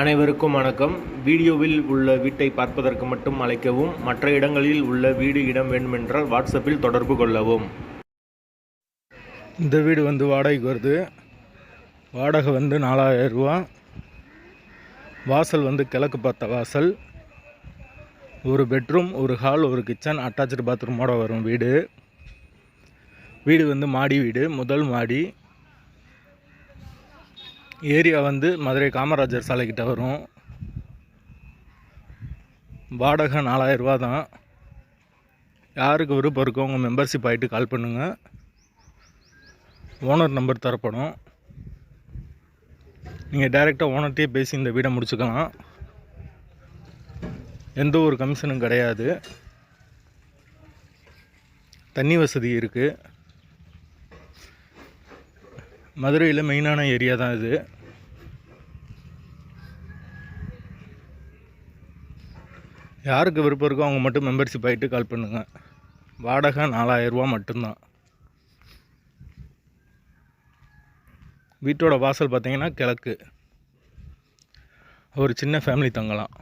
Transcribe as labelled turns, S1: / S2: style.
S1: அனைவருக்கும் வணக்கம். வீடியோவில் உள்ள வீட்டை பார்ப்பதற்கு மட்டும் அழைக்கவும் மற்ற இடங்களில் உள்ள வீடு இடம் வேண்டுமென்றால் வாட்ஸ்அப்பில் தொடர்பு கொள்ளவும்.
S2: இந்த வீடு வந்து வாடகைக்கு வருது. வாடகை வந்து நாலாயிரரூவா வாசல் வந்து கிழக்கு பார்த்த வாசல். ஒரு பெட்ரூம் ஒரு ஹால் ஒரு கிச்சன் அட்டாச்சு பாத்ரூமோட வரும் வீடு. வீடு வந்து மாடி வீடு முதல் மாடி. ஏரியா வந்து மதுரை காமராஜர் சாலைக்கிட்ட வரும். வாடகை நாலாயிரரூபா தான். யாருக்கு விருப்பம் இருக்கோ உங்கள் மெம்பர்ஷிப் ஆகிட்டு கால் பண்ணுங்கள் ஓனர் நம்பர் தரப்படும். நீங்கள் டைரெக்டாக ஓனர்கிட்டே பேசி இந்த வீடை முடிச்சுக்கலாம். எந்த ஒரு கமிஷனும் கிடையாது. தண்ணி வசதி இருக்குது மதுரையில் மெயினான ஏரியா தான் இது. யாருக்கு விருப்பம் இருக்கோ அவங்க மட்டும் மெம்பர்ஷிப் ஆகிட்டு கால் பண்ணுங்கள் வாடகை நாலாயிரரூபா மட்டும்தான். வீட்டோட வாசல் பார்த்தீங்கன்னா கிழக்கு. ஒரு சின்ன ஃபேமிலி தங்கலாம்.